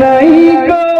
নাই গো।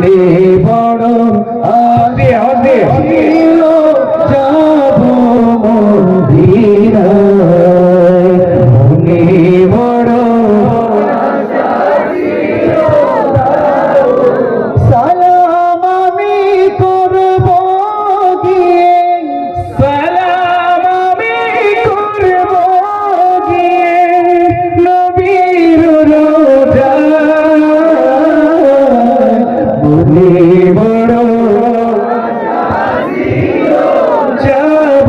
মনে বড় আদে আদে যাব মদিনায় মনে বলে বড় যাব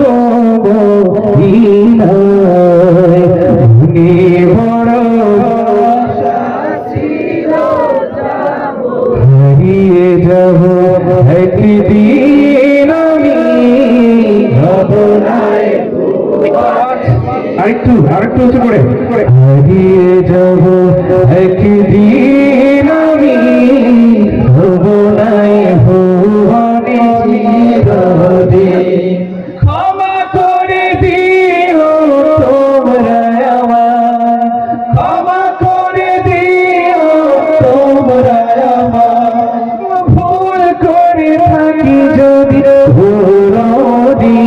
মদিনায় বড় হারিয়ে যাব একদিন আমি ভাবনায় আরেকটু আরেকটু উঁচু করে। হারিয়ে যাব একদিন। ক্ষমা করে দিও তোমরা আমার। ক্ষমা করে দিও তোমরা আমার। ভুল করে থাকি যদি ভুলদি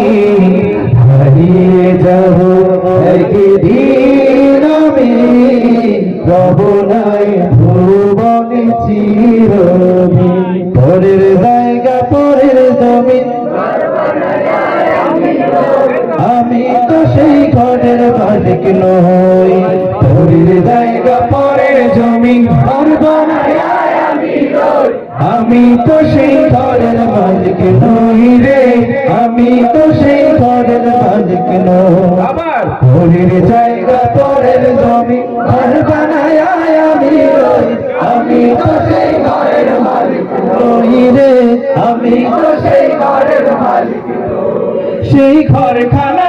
হারিয়ে যাব একদিন আমি। রবনাই ভুবনে চিরদিন। পরের ঘরের মালিক নই। পরের জায়গা পরের জমি ঘর বানায় আমি তো সেই ঘরের মালিক নই রে। আমি তো সেই ঘরের মালিক নই। পরের জায়গা পরের জমি ঘর বানায় আমি রই আমি তো সেই ঘরের মালিক নই রে। আমি তো সেই ঘরের মালিক সেই ঘর খানা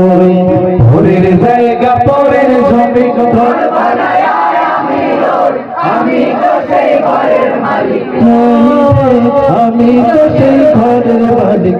আমি তো সেই ঘরের মালিক